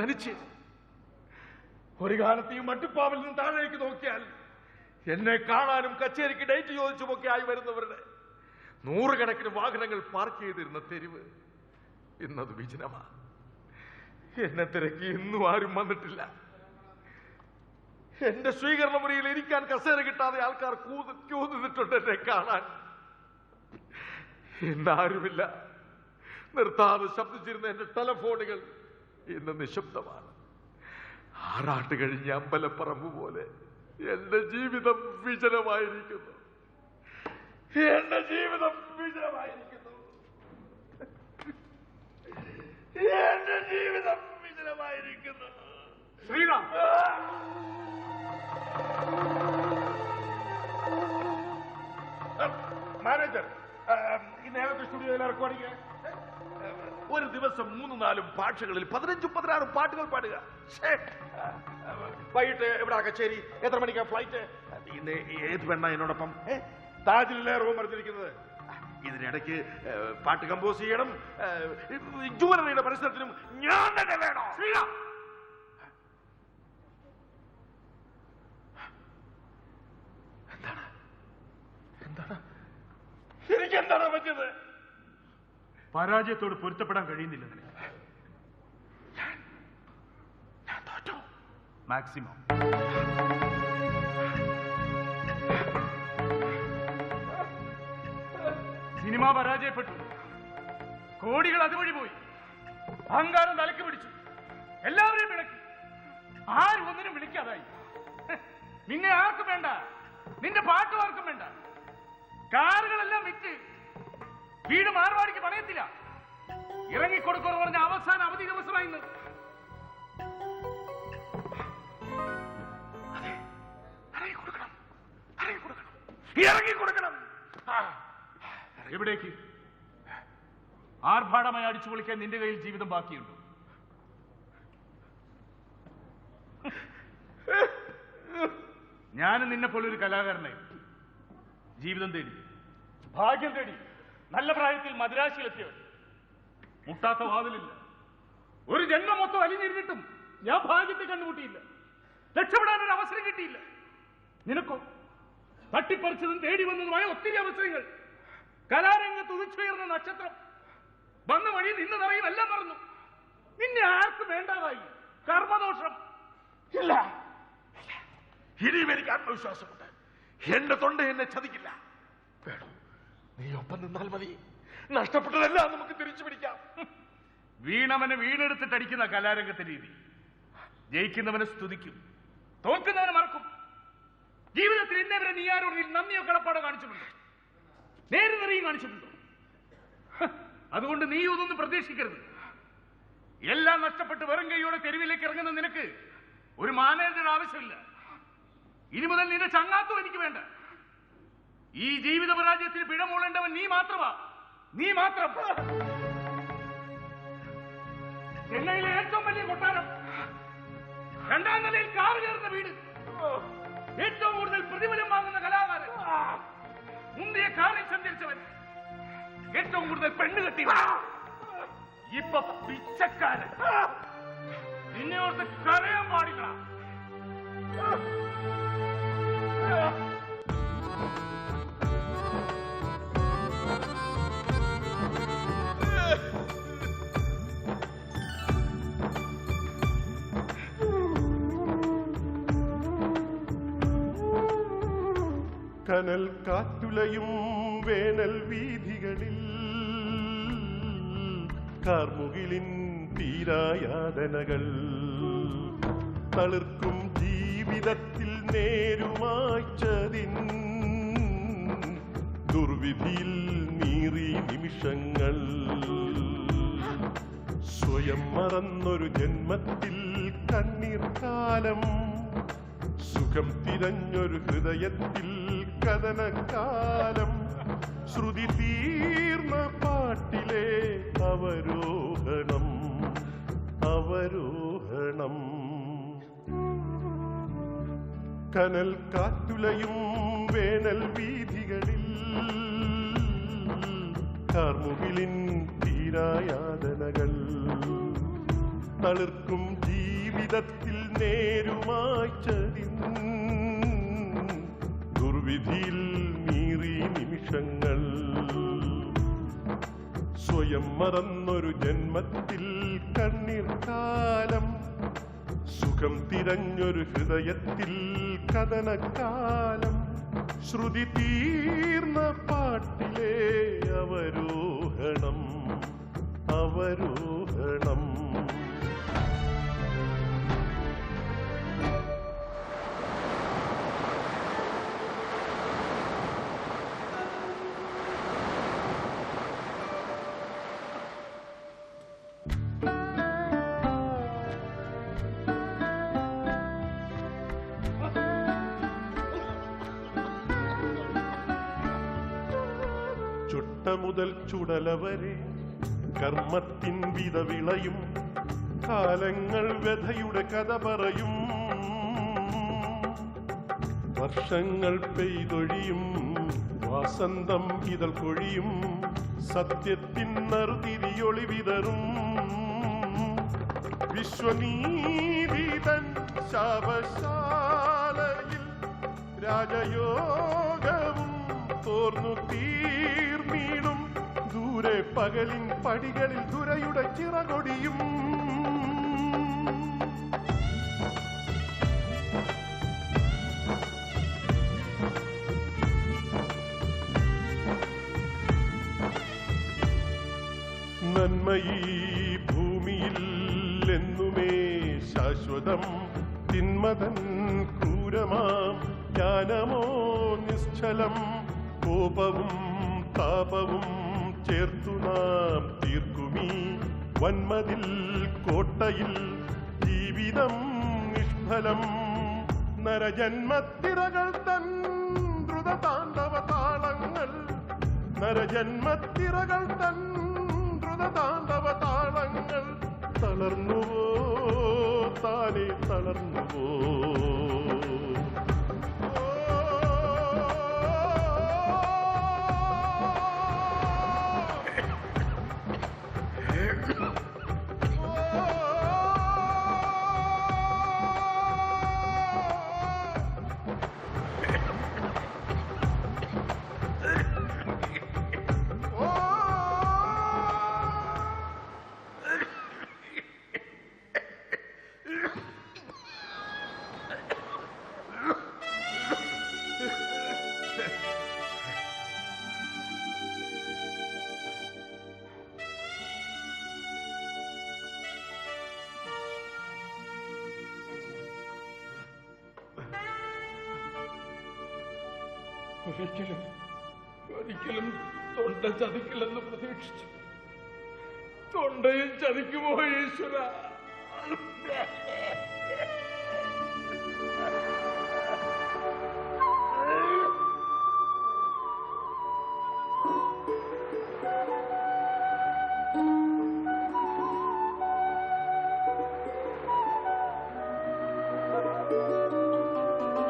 മരിച്ച് ഒരു കാലത്ത് ഈ മട്ടുപ്പാവിൽ നിന്ന് താഴേക്ക് നോക്കിയാൽ എന്നെ കാണാനും കച്ചേരിക്ക് ഡേറ്റ് ചോദിച്ചുമൊക്കെ ആയി വരുന്നവരുടെ നൂറുകണക്കിന് വാഹനങ്ങൾ പാർക്ക് ചെയ്തിരുന്ന തെരുവ് ഇന്നത് വിജനമാണ് എന്നെ തിരക്കി ഇന്നും ആരും വന്നിട്ടില്ല. എന്റെ സ്വീകരണ മുറിയിൽ ഇരിക്കാൻ കസേര കിട്ടാതെ ആൾക്കാർ കൂത് ക്യൂ എന്നെ കാണാൻ. ഇന്നാരുമില്ല. നിർത്താതെ ശബ്ദിച്ചിരുന്ന എന്റെ ടെലഫോണുകൾ ഇന്ന് നിശബ്ദമാണ്. ആറാട്ട് കഴിഞ്ഞ അമ്പലപ്പറമ്പ് പോലെ എന്റെ ജീവിതം വിജനമായിരിക്കുന്നു. എന്റെ ജീവിതം വിജനമായിരിക്കുന്നു. എന്റെ ജീവിതം വിജനമായിരിക്കുന്നു. ശ്രീറാം. മാനേജർ ഏതൊക്കെ സ്റ്റുഡിയോയിൽ റെക്കോർഡിങ് ഒരു ദിവസം മൂന്ന് നാലും ഭാഷകളിൽ പതിനഞ്ചും പതിനാറും പാട്ടുകൾ പാടുക. വൈകിട്ട് എവിടെ കച്ചേരി. എത്ര മണിക്കാ ഫ്ലൈറ്റ് ഇന്ന് ഏത് പെണ്ണ എന്നോടൊപ്പം? താജിലെ റൂം എടുത്തിരിക്കുന്നത് ഇതിനിടയ്ക്ക് പാട്ട് കമ്പോസ് ചെയ്യണം. ജുവലറിയുടെ പരിസരത്തിനും ഞാൻ തന്നെ വേണോ ശ്രീറാം എനിക്ക് എന്താണ് പറ്റിയത്? പരാജയത്തോട് പൊരുത്തപ്പെടാൻ കഴിയുന്നില്ല മാക്സിമം. സിനിമ പരാജയപ്പെട്ടു. കോടികൾ അതുവഴി പോയി. അഹങ്കാരം തലക്ക് പിടിച്ചു. എല്ലാവരെയും വിളക്കി ആരും ഒന്നിനും വിളിക്കാതായി. നിന്നെ ആർക്കും വേണ്ട. നിന്റെ പാട്ടും ആർക്കും വേണ്ട. കാറുകളെല്ലാം വിറ്റ് വീട് മാർവാടിക്ക് പണയത്തില്ല. ഇറങ്ങിക്കൊടുക്കുമെന്ന് പറഞ്ഞ അവസാന അവധി ദിവസമായി ഇറങ്ങി കൊടുക്കണം എവിടേക്ക് ആർഭാടമായി അടിച്ചു പൊളിക്കാൻ നിന്റെ കയ്യിൽ ജീവിതം ബാക്കിയുണ്ട്. ഞാനും നിന്നെ പോലൊരു കലാകാരനായി. ജീവിതം തേടി. ഭാഗ്യം തേടി. നല്ല പ്രായത്തിൽ മദ്രാശിയിലെത്തിയവൻ മുട്ടാത്ത വാതിലില്ല. ഒരു ജന്മം മൊത്തം അലിഞ്ഞിരുന്നിട്ടും ഞാൻ ഭാഗ്യത്തെ കണ്ടുമുട്ടിയില്ല. രക്ഷപ്പെടാൻ ഒരു അവസരം കിട്ടിയില്ല. നിനക്കോ? തട്ടിപ്പറിച്ചതും തേടി വന്നതുമായ ഒത്തിരി അവസരങ്ങൾ. കലാരംഗത്ത് ഉദിച്ചുയർന്ന നക്ഷത്രം. വന്ന വഴി നിന്നതറിയും എല്ലാം മറന്നു. നിന്നെ ആർക്കും വേണ്ടാതായി. കർമ്മദോഷം. ഇല്ല. ഇനിയും എനിക്ക് ആത്മവിശ്വാസമുണ്ട്. എന്റെ തൊണ്ട എന്നെ ചതിക്കില്ല. വേണോ നീ ഒപ്പം നിന്നാൽ മതി. നഷ്ടപ്പെട്ടതെല്ലാം നമുക്ക് തിരിച്ചു പിടിക്കാം. വീണവനെ വീണെടുത്തിട്ടടിക്കുന്ന കലാരംഗത്തെ രീതി. ജയിക്കുന്നവനെ സ്തുതിക്കും തോൽക്കുന്നവനെ മറക്കും. ജീവിതത്തിൽ ഇന്നവരെ നീ ആരോട് നന്ദിയോ കാണിച്ചിട്ടുണ്ട് കാണിച്ചിട്ടുണ്ടോ നിറയും കാണിച്ചിട്ടുണ്ടോ? അതുകൊണ്ട് നീ ഒന്നും പ്രതീക്ഷിക്കരുത്. എല്ലാം നഷ്ടപ്പെട്ട് വെറും കൈയോടെ തെരുവിലേക്ക് ഇറങ്ങുന്ന നിനക്ക് ഒരു മാനേജർ ആവശ്യമില്ല. ഇനി മുതൽ നിന്റെ ചങ്ങാത്തും എനിക്ക് വേണ്ട. ഈ ജീവിത പരാജയത്തിൽ പിഴമൂളേണ്ടവൻ നീ മാത്രമാ. നീ മാത്രം. ചെന്നൈയിലെ ഏറ്റവും വലിയ കൊട്ടാരം. രണ്ടാം നിലയിൽ കാറ് കയറുന്ന വീട്. ഏറ്റവും കൂടുതൽ പ്രതിഫലം വാങ്ങുന്ന കലാകാരൻ. മുന്തിയ കാറിൽ സഞ്ചരിച്ചവൻ. ഏറ്റവും കൂടുതൽ പെണ്ണ് കെട്ടിയവൻ. ഇപ്പൊ പിച്ചക്കാരൻ. നിന്നെ ഓർത്ത് കരയാൻ പാടില്ല. കനൽ കാറ്റുലയും വേനൽ വീഥികളിൽ. കാർമുകിലിൻ തീരായാതനകൾ തളിർക്കും ജീവിതത്തിൽ നേരുമാച്ചതിൻ. ദുർവിധിയിൽ നീറി നിമിഷങ്ങൾ സ്വയം മറന്നൊരു ജന്മത്തിൽ കണ്ണീർ കാലം സുഖം തിരഞ്ഞൊരു ഹൃദയത്തിൽ കഥനക്കാലം ശ്രുതി തീർന്ന പാട്ടിലെ അവരോഹണം അവരോഹണം. കനൽ കാറ്റുലയും വേനൽ വീതികളിൽ കാർമുകിലിൻ തീരായാതനകൾ തളിർക്കും ജീവിതത്തിൽ നേരുമായി ചതിൻ ദുർവിധിയിൽ നീറി നിമിഷങ്ങൾ. സ്വയം മറന്നൊരു ജന്മത്തിൽ കണ്ണീർ കാലം. സുഖം തിരഞ്ഞൊരു ഹൃദയത്തിൽ കഥനക്കാലം ശ്രുതി തീർന്ന പാട്ടിലെ അവരോഹണം അവരോഹണം. മുതൽ ചുടല വരെ കർമ്മത്തിൻ വിത വിളയും കാലങ്ങൾ വ്യഥയുടെ കഥ പറയും. വർഷങ്ങൾ പെയ്തൊഴിയും വാസന്തം ഇതൾ കൊഴിയും സത്യത്തിൻ നറുതിരിയൊളി വിതറും വിശ്വനീതിതൻ ശാപശാലയിൽ രാജയോഗവും തോർന്നു തീർമീണും ദൂരെ പകലിൻ പടികളിൽ ദുരയുടെ ചിറകൊടിയും. ഭൂമിയിൽ എന്നുമേ ശാശ്വതം. തിന്മതൻ ക്രൂരമാം. ജ്ഞാനമോ നിശ്ചലം. കോപവും താപവും ചേർത്തു നാം തീർക്കുമീ. വന്മതിൽ കോട്ടയിൽ ജീവിതം നിഷ്ഫലം. നരജന്മത്തിരകൾ തൻ ദ്രുതതാണ്ഡവ താളങ്ങൾ നരജന്മത്തിരകൾ തൻ ദ്രുതതാണ്ഡവ താളങ്ങൾ തളർന്നുവോ താനേ തളർന്നുവോ? ഒരിക്കലും ഒരിക്കലും തൊണ്ട ചതിക്കില്ലെന്ന് പ്രതീക്ഷിച്ചു. തൊണ്ടയും ചതിക്കുമോ ഈശ്വര?